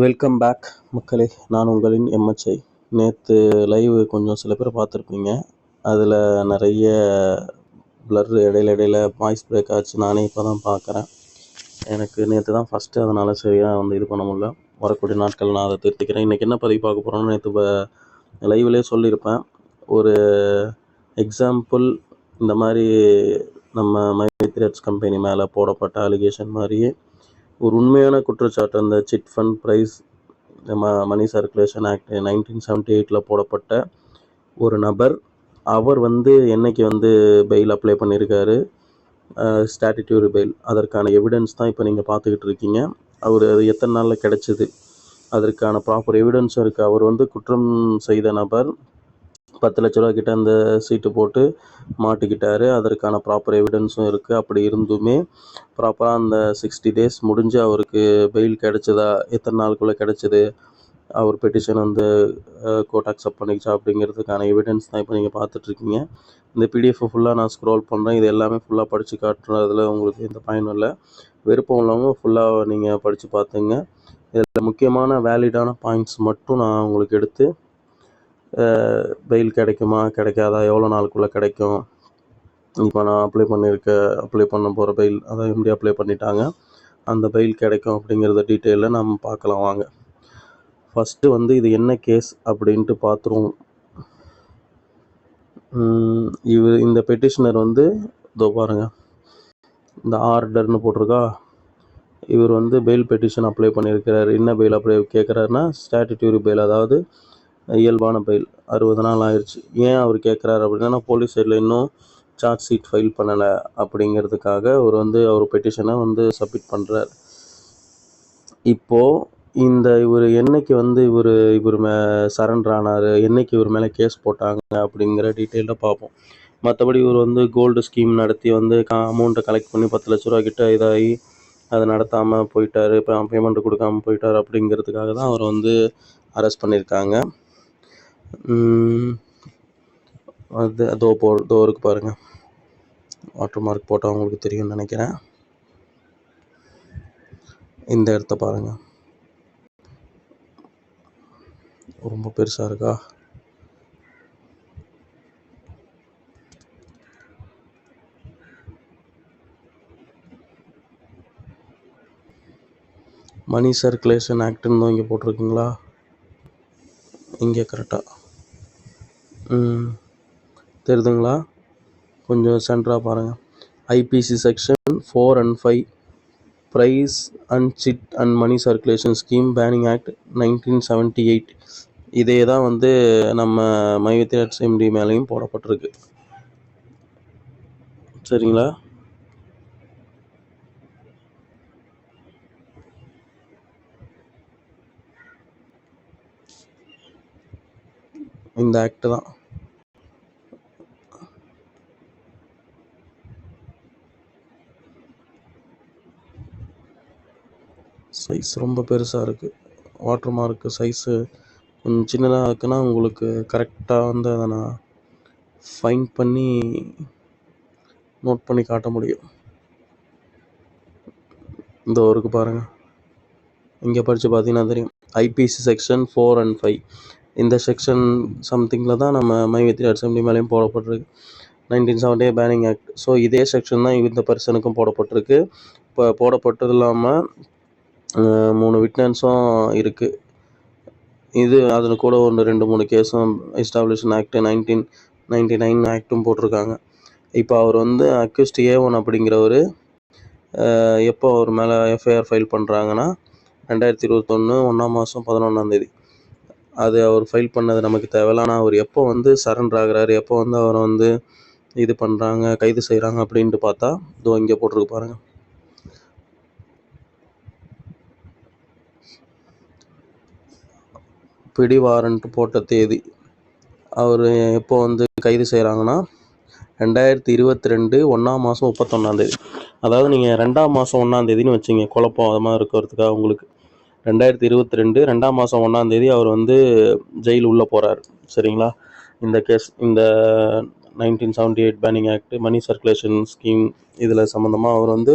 Welcome back மக்களே. நான் உங்களின் எம்எச்ஐ நேற்று லைவ் கொஞ்சம் சில பேர் பார்த்துருப்பீங்க. அதில் நிறைய ப்ளர் இடையில இடையில வாய்ஸ் பிரேக் ஆச்சு. நானே இப்போ தான் பார்க்குறேன். எனக்கு நேற்று தான் ஃபஸ்ட்டு அதனால் சரியாக வந்து இது பண்ண முடியல. வரக்கூடிய நாட்கள் நான் அதை திருத்திக்கிறேன். இன்றைக்கி என்ன பதிவு பார்க்க போகிறோம்னு நேற்று லைவ்லேயே சொல்லியிருப்பேன். ஒரு எக்ஸாம்பிள் இந்த மாதிரி நம்ம மைத்ரேட்ஸ் கம்பெனி மேலே போடப்பட்ட அலிகேஷன் மாதிரியே ஒரு உண்மையான குற்றச்சாட்டு அந்த சிட் ஃபண்ட் ப்ரைஸ் ம money circulation act nineteen seventy எயிட்டில் போடப்பட்ட ஒரு நபர் அவர் வந்து என்னைக்கு வந்து பெயில் அப்ளை பண்ணியிருக்காரு ஸ்டாட்டிட்யூரி பெயில். அதற்கான எவிடன்ஸ் தான் இப்போ நீங்கள் பார்த்துக்கிட்டு இருக்கீங்க. அவர் அது எத்தனை நாளில் கிடச்சிது? அதற்கான ப்ராப்பர் எவிடன்ஸும் இருக்குது அவர் வந்து குற்றம் செய்த நபர் பத்து லட்ச ரூபா கிட்ட அந்த சீட்டு போட்டு மாட்டிக்கிட்டார். அதற்கான ப்ராப்பர் எவிடன்ஸும் இருக்குது அப்படி இருந்துமே ப்ராப்பராக அந்த சிக்ஸ்டி டேஸ் முடிஞ்சு அவருக்கு பெயில் கிடைச்சதா? எத்தனை நாளுக்குள்ளே கிடைச்சது? அவர் பெட்டிஷன் வந்து கோர்ட் அக்செப்ட் பண்ணிக்கிச்சா அப்படிங்கிறதுக்கான எவிடன்ஸ் தான் இப்போ நீங்கள் பார்த்துட்ருக்கீங்க. இந்த பிடிஎஃப் ஃபுல்லாக நான் ஸ்க்ரோல் பண்ணுறேன் இது எல்லாமே ஃபுல்லாக படித்து காட்டுறதுல உங்களுக்கு எந்த பயனும் இல்லை. விருப்பம் உள்ளவங்க ஃபுல்லாக நீங்கள் படித்து பார்த்துங்க. இதில் முக்கியமான வேலிடான பாயிண்ட்ஸ் மட்டும் நான் உங்களுக்கு எடுத்து வெயில் கிடைக்குமா? கிடைக்காதா? எவ்வளோ நாளுக்குள்ளே கிடைக்கும்? இப்போ நான் அப்ளை பண்ணியிருக்க அப்ளை பண்ண போகிற பெயில் அதான் எப்படி அப்ளை பண்ணிட்டாங்க? அந்த பெயில் கிடைக்கும் அப்படிங்கிறத டீட்டெயிலில் நம்ம பார்க்கலாம் வாங்க. ஃபஸ்ட்டு வந்து இது என்ன கேஸ் அப்படின்ட்டு பார்த்துருவோம். இவர் இந்த பெட்டிஷனர் வந்து இதோ பாருங்க. இந்த ஆர்டர்னு போட்டிருக்கா? இவர் வந்து பெயில் பெட்டிஷன் அப்ளை பண்ணியிருக்கிறார். என்ன பெயில் அப்ளை கேட்குறாருன்னா ஸ்டாட்டிட்யூரி பெயில் அதாவது இயல்பான பயில் அறுபது நாள் ஆயிடுச்சு ஏன் அவர் கேட்குறாரு அப்படின்னா போலீஸ் சைடில் இன்னும் சார்ஜ் ஷீட் ஃபைல் பண்ணலை அப்படிங்கிறதுக்காக அவர் வந்து அவர் பெட்டிஷனை வந்து சப்மிட் பண்ணுறார் இப்போது இந்த இவர் என்னைக்கு வந்து இவர் இவர் மே சரண்டர் ஆனார் என்னைக்கு இவர் மேலே கேஸ் போட்டாங்க அப்படிங்கிற டீட்டெயிலாக பார்ப்போம். மற்றபடி இவர் வந்து கோல்டு ஸ்கீம் நடத்தி வந்து கா அமௌண்ட்டை கலெக்ட் பண்ணி பத்து லட்ச ரூபா கிட்ட இதாகி அதை நடத்தாமல் போயிட்டார். இப்போ பேமெண்ட்டு கொடுக்காம போயிட்டார் அப்படிங்கிறதுக்காக தான் அவர் வந்து அரெஸ்ட் பண்ணியிருக்காங்க. அது அதோ போ இதோ இருக்கு பாருங்கள் வாட்டர் மார்க் போட்டால் உங்களுக்கு தெரியும்னு நினைக்கிறேன். இந்த இடத்த பாருங்கள் ரொம்ப பெருசாக இருக்கா? மணி சர்க்குலேஷன் ஆக்டுன்னு தான் இங்கே போட்டிருக்குங்களா? இங்கே கரெக்டாக தெரியுதுங்களா கொஞ்சம் சென்டராக பாருங்கள் IPC section four and five prize and chit and money circulation scheme banning act nineteen seventy eight இதே தான் வந்து நம்ம மைவித்யாட்ஸ் எம்டி மேலேயும் போடப்பட்டிருக்கு. சரிங்களா? இந்த ஆக்ட் தான். சைஸ் ரொம்ப பெருசாக இருக்குது வாட்டர் மார்க்கு சைஸு கொஞ்சம் சின்னதாக இருக்குன்னா உங்களுக்கு கரெக்டாக வந்து அதை நான் ஃபைன் பண்ணி நோட் பண்ணி காட்ட முடியும். இந்த ஒருக்கு பாருங்கள் இங்கே படித்து பார்த்தீங்கன்னா தெரியும். IPC section four and five இந்த செக்ஷன் சம்திங்கில் தான் நம்ம மை அசம்பிளி மேலேயும் போடப்பட்டிருக்கு. Nineteen seventy banning act so இதே செக்ஷன் தான் இந்த பர்சனுக்கும் போடப்பட்டிருக்கு. இப்போ போடப்பட்டது இல்லாமல் மூணு விட்னஸும் இருக்குது இது அதில் கூட ஒன்று ரெண்டு மூணு கேஸும் establishment act nineteen ninety nine ஆக்ட்டும் போட்டிருக்காங்க. இப்போ அவர் வந்து அக்யூஸ்ட் ஏ ஒன் அப்படிங்கிறவர் எப்போ அவர் மேலே எஃப்ஐஆர் ஃபைல் பண்ணுறாங்கன்னா ரெண்டாயிரத்தி இருபத்தொன்று ஒன்றாம் மாதம் பதினொன்றாந்தேதி அது அவர் ஃபைல் பண்ணது நமக்கு தேவையில்ல. ஆனால் அவர் எப்போ வந்து சரண்டர் ஆகுறாரு எப்போ வந்து அவரை வந்து இது பண்ணுறாங்க கைது செய்கிறாங்க அப்படின்ட்டு பார்த்தா இதோ இங்கே போட்டிருக்கு பாருங்கள் பிடி வாரண்ட் போட்ட தேதி அவர் எப்போ வந்து கைது செய்கிறாங்கன்னா ரெண்டாயிரத்தி இருபத்தி ரெண்டு ஒன்றாம் மாதம் முப்பத்தொன்னாந்தேதி அதாவது நீங்கள் ரெண்டாம் மாதம் ஒன்றாந்தேதின்னு வச்சிங்க குழப்பம் அது மாதிரி இருக்கிறதுக்காக உங்களுக்கு. ரெண்டாயிரத்தி இருபத்தி ரெண்டு ரெண்டாம் மாதம் ஒன்றாந்தேதி அவர் வந்து ஜெயில் உள்ளே போகிறார் சரிங்களா? இந்த கேஸ் இந்த nineteen seventy eight banning act money circulation scheme இதில் சம்மந்தமாக அவர் வந்து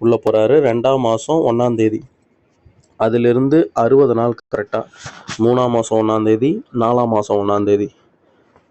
உள்ளே போகிறாரு ரெண்டாம் மாதம் ஒன்றாந்தேதி அதிலிருந்து அறுபது நாள் கரெக்டாக மூணாம் மாதம் ஒன்றாந்தேதி நாலாம் மாதம் ஒன்றாந்தேதி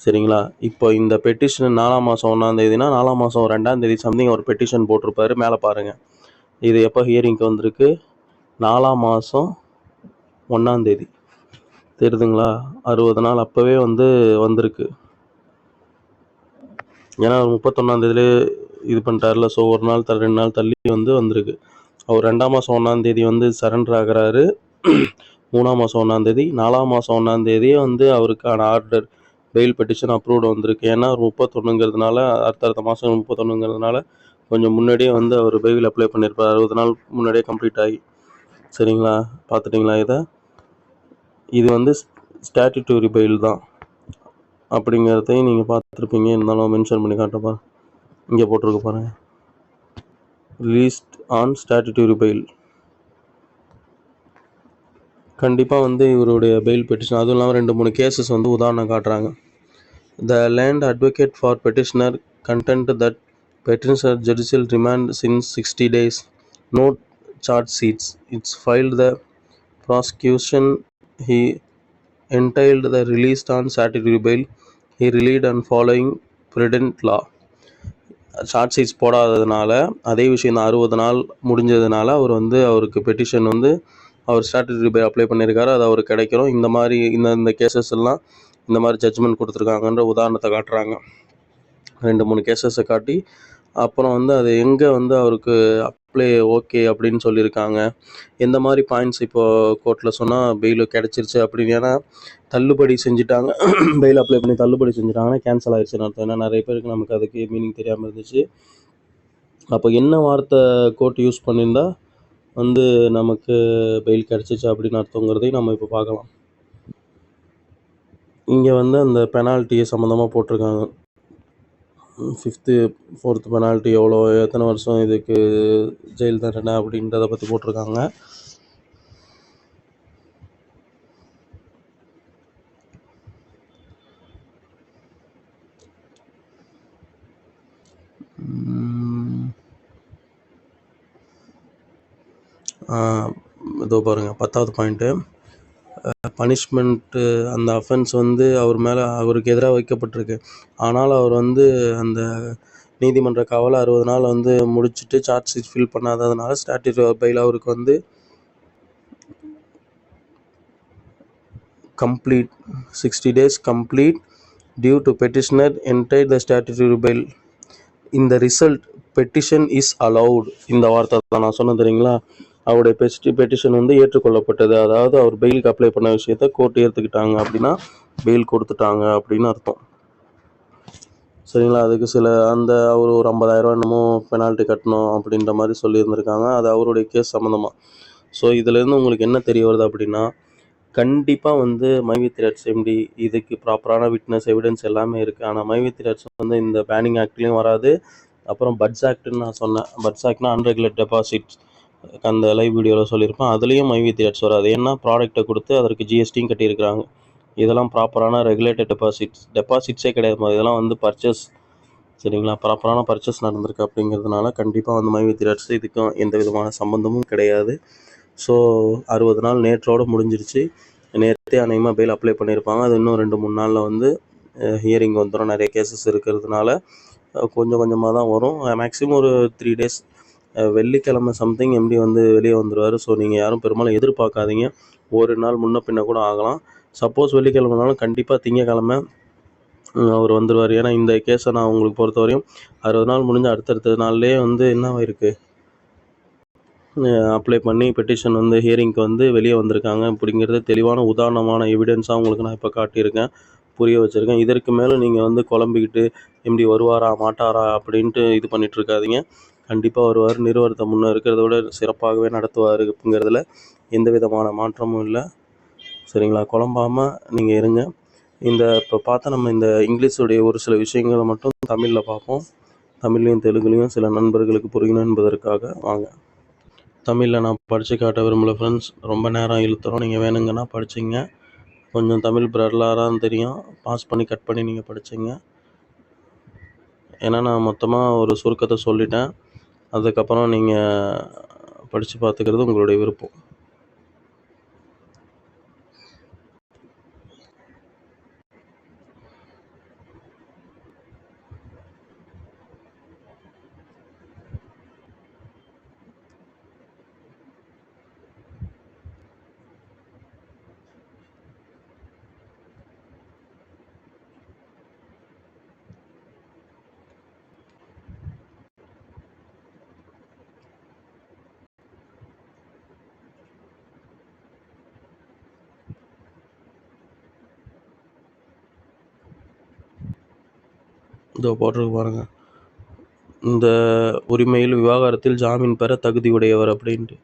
சரிங்களா? இப்போ இந்த பெட்டிஷன் நாலாம் மாதம் ஒன்றாந்தேதினா நாலாம் மாதம் ரெண்டாந்தேதி சம்திங் ஒரு பெட்டிஷன் போட்டிருப்பாரு. மேலே பாருங்கள் இது எப்போ ஹியரிங்க்கு வந்திருக்கு? நாலாம் மாதம் ஒன்றாந்தேதி தெரியுதுங்களா அறுபது நாள் அப்போவே வந்து வந்திருக்கு. ஏன்னா அவர் முப்பத்தொன்னாந்தேதியிலே இது பண்ணிட்டார்ல ஸோ ஒரு நாள் த ரெண்டு நாள் தள்ளி வந்து வந்திருக்கு. அவர் ரெண்டாம் மாதம் ஒன்றாந்தேதி வந்து சரண்டர் ஆகிறாரு. மூணாம் மாதம் ஒன்றாந்தேதி நாலாம் மாதம் ஒன்றாந்தேதியே வந்து அவருக்கான ஆர்டர் பெயில் பெட்டிஷன் அப்ரூவ்டு வந்திருக்கு. ஏன்னா அவர் முப்பத்தொன்னுங்கிறதுனால அடுத்தடுத்த மாதம் முப்பத்தொன்னுங்கிறதுனால கொஞ்சம் முன்னாடியே வந்து அவர் பெயில் அப்ளை பண்ணியிருப்பார் அறுபது நாள் முன்னாடியே கம்ப்ளீட் ஆகி. சரிங்களா? பார்த்துட்டிங்களா இதை? இது வந்து ஸ்டாட்யூட்டரி பெயில் தான். அப்படிங்கிறதையும் நீங்கள் பார்த்துருப்பீங்க. இருந்தாலும் மென்ஷன் பண்ணி காட்டப்பா இங்கே போட்டிருக்க பாருங்கள் ரிலீஸ்ட் ஆன் ஸ்டாட்யூட்டரி பெயில் கண்டிப்பாக வந்து இவருடைய பெயில் பெட்டிஷன் அதுவும் இல்லாமல் ரெண்டு மூணு கேசஸ் வந்து உதாரணம் காட்டுறாங்க. The learned advocate for petitioner contend that petitioner judicial remand since sixty days not charge sheets its filed the prosecution. He entailed the release on statutory bail. He relied on following prudent law. Charge sheets போடாததுனால அதே விஷயம் இந்த அறுபது நாள் முடிஞ்சதுனால அவர் வந்து அவருக்கு petition வந்து அவர் statutory by apply பண்ணியிருக்காரு. அது அவருக்கு கிடைக்கிறோம். இந்த மாதிரி இந்த இந்த கேசஸ் எல்லாம் இந்த மாதிரி ஜட்ஜ்மெண்ட் கொடுத்துருக்காங்கன்ற உதாரணத்தை காட்டுறாங்க. ரெண்டு மூணு கேசஸை காட்டி அப்புறம் வந்து அது எங்கே வந்து அவருக்கு அப்ளை ஓகே அப்படின்னு சொல்லியிருக்காங்க. எந்த மாதிரி பாயிண்ட்ஸ் இப்போது கோர்ட்டில் சொன்னால் பெயில் கிடச்சிருச்சு அப்படின்னு? ஏன்னா தள்ளுபடி செஞ்சுட்டாங்க. பெயில் அப்ளை பண்ணி தள்ளுபடி செஞ்சுட்டாங்கன்னா கேன்சல் ஆயிடுச்சுன்னு அர்த்தம். ஏன்னா நிறைய பேருக்கு நமக்கு அதுக்கு மீனிங் தெரியாமல் இருந்துச்சு. அப்போ என்ன வார்த்தை கோர்ட் யூஸ் பண்ணியிருந்தா வந்து நமக்கு பெயில் கிடச்சிச்சு அப்படின்னு அர்த்தங்கிறதையும் நம்ம இப்போ பார்க்கலாம். இங்கே வந்து அந்த பெனால்ட்டியை சம்மந்தமாக போட்டிருக்காங்க. ஃபிஃப்த்து ஃபோர்த்து பெனால்ட்டி எவ்வளோ எத்தனை வருஷம் இதுக்கு ஜெயில் தண்டனை அப்படின்றத பற்றி போட்டிருக்காங்க. இதோ பாருங்கள் பத்தாவது பாயிண்ட்டு பனிஷ்மெண்ட்டு அந்த அஃபென்ஸ் வந்து அவர் மேலே அவருக்கு எதிராக வைக்கப்பட்டிருக்கு. ஆனால் அவர் வந்து அந்த நீதிமன்ற காவலை அறுபது நாள் வந்து முடிச்சுட்டு சார்ஜ் ஷீட் ஃபில் பண்ணாததுனால ஸ்டாட்யூட்டரி பையில் அவருக்கு வந்து complete sixty days complete due to petitioner entire the statutory bail இந்த ரிசல்ட் பெட்டிஷன் இஸ் அலவுட் இந்த வார்த்தை தான் நான் சொன்னேன் தெரியுங்களா? அவருடைய பெஸ்ட் பெட்டிஷன் வந்து ஏற்றுக்கொள்ளப்பட்டது. அதாவது அவர் பெயிலுக்கு அப்ளை பண்ண விஷயத்த கோர்ட் ஏற்றுக்கிட்டாங்க அப்படின்னா பெயில் கொடுத்துட்டாங்க அப்படின்னு அர்த்தம். சரிங்களா? அதுக்கு சில அந்த அவர் ஒரு ஐம்பதாயிரரூவா என்னமோ பெனால்ட்டி கட்டணும் அப்படின்ற மாதிரி சொல்லியிருந்திருக்காங்க. அது அவருடைய கேஸ் சம்மந்தமாக ஸோ இதுலேருந்து உங்களுக்கு என்ன தெரிய வருது அப்படின்னா கண்டிப்பாக வந்து மைவி எம்டி இதுக்கு ப்ராப்பரான விட்னஸ் எவிடன்ஸ் எல்லாமே இருக்குது ஆனால் மைவி வந்து இந்த பேனிங் ஆக்ட்லேயும் வராது. அப்புறம் பட்ஸ் ஆக்ட்னு நான் சொன்னேன். பட்ஸ் ஆக்ட்னா அன்ரெகுலேட் டெபாசிட்ஸ் அந்த லைவ் வீடியோவில் சொல்லியிருப்பேன். அதுலேயும் மைவி த்ரெட்ஸ் வராது. ஏன்னா ப்ராடக்ட்டை கொடுத்து அதற்கு ஜிஎஸ்டியும் கட்டியிருக்கிறாங்க. இதெல்லாம் ப்ராப்பரான ரெகுலேட்டட் டெபாசிட்ஸ் டெபாசிட்ஸே கிடையாது இதெல்லாம் வந்து பர்ச்சேஸ் சரிங்களா? ப்ராப்பரான பர்ச்சேஸ் நடந்திருக்கு அப்படிங்கிறதுனால கண்டிப்பாக வந்து மைவி த்ரெட்ஸ் இதுக்கும் எந்த விதமான சம்மந்தமும் கிடையாது. ஸோ அறுபது நாள் நேற்றோடு முடிஞ்சிருச்சு. நேற்றே அநேகமாக பெயில் அப்ளை பண்ணியிருப்பாங்க. அது இன்னும் ரெண்டு மூணு நாளில் வந்து ஹியரிங் வந்துடும் நிறைய கேசஸ் இருக்கிறதுனால கொஞ்சம் கொஞ்சமாக தான் வரும். மேக்ஸிமம் ஒரு த்ரீ டேஸ் வெள்ளிக்கிழமை சம்திங் எம்டி வந்து வெளியே வந்துடுவார் ஸோ நீங்கள் யாரும் பெரும்பாலும் எதிர்பார்க்காதீங்க. ஒரு நாள் முன்ன பின்ன கூட ஆகலாம். சப்போஸ் வெள்ளிக்கிழமைனாலும் கண்டிப்பாக திங்கக்கிழமை அவர் வந்துடுவார் ஏன்னா இந்த கேஸை நான் உங்களுக்கு பொறுத்தவரையும் அறுபது நாள் முடிஞ்ச அடுத்தடுத்த நாள்லேயே வந்து என்ன இருக்குது அப்ளை பண்ணி பெட்டிஷன் வந்து ஹியரிங்க்கு வந்து வெளியே வந்திருக்காங்க. அப்படிங்கிறது தெளிவான உதாரணமான எவிடன்ஸாக உங்களுக்கு நான் இப்போ காட்டியிருக்கேன். புரிய வச்சுருக்கேன். இதற்கு மேலே நீங்கள் வந்து குழம்பிக்கிட்டு எப்படி வருவாரா மாட்டாரா அப்படின்ட்டு இது பண்ணிகிட்ருக்காதீங்க கண்டிப்பாக வருவார். நிறுவனத்தை முன்னே இருக்கிறத விட சிறப்பாகவே நடத்துவார் அப்படிங்கிறதுல எந்த விதமான மாற்றமும் இல்லை. சரிங்களா? குழம்பாமல் நீங்கள் இருங்க. இந்த இப்போ பார்த்தா நம்ம இந்த இங்கிலீஷுடைய ஒரு சில விஷயங்களை மட்டும் தமிழில் பார்ப்போம். தமிழ்லையும் தெலுங்குலேயும் சில நண்பர்களுக்கு புரியணும் என்பதற்காக வாங்க. தமிழில் நான் படித்து காட்ட விரும்பல ஃப்ரெண்ட்ஸ் ரொம்ப நேரம் இழுத்துறோம். நீங்கள் வேணுங்கன்னா படிச்சிங்க. கொஞ்சம் தமிழ் பிரலாராக தெரியும். பாஸ் பண்ணி கட் பண்ணி நீங்கள் படிச்சிங்க. ஏன்னா நான் மொத்தமாக ஒரு சுருக்கத்தை சொல்லிட்டேன். அதுக்கப்புறம் நீங்கள் படித்து பார்த்துக்கறது உங்களுடைய விருப்பம். இதோ போட்டிருக்கு பாருங்கள் இந்த உரிமையில் விவாகரத்தில் ஜாமீன் பெற தகுதியுடையவர் அப்படின்ட்டு.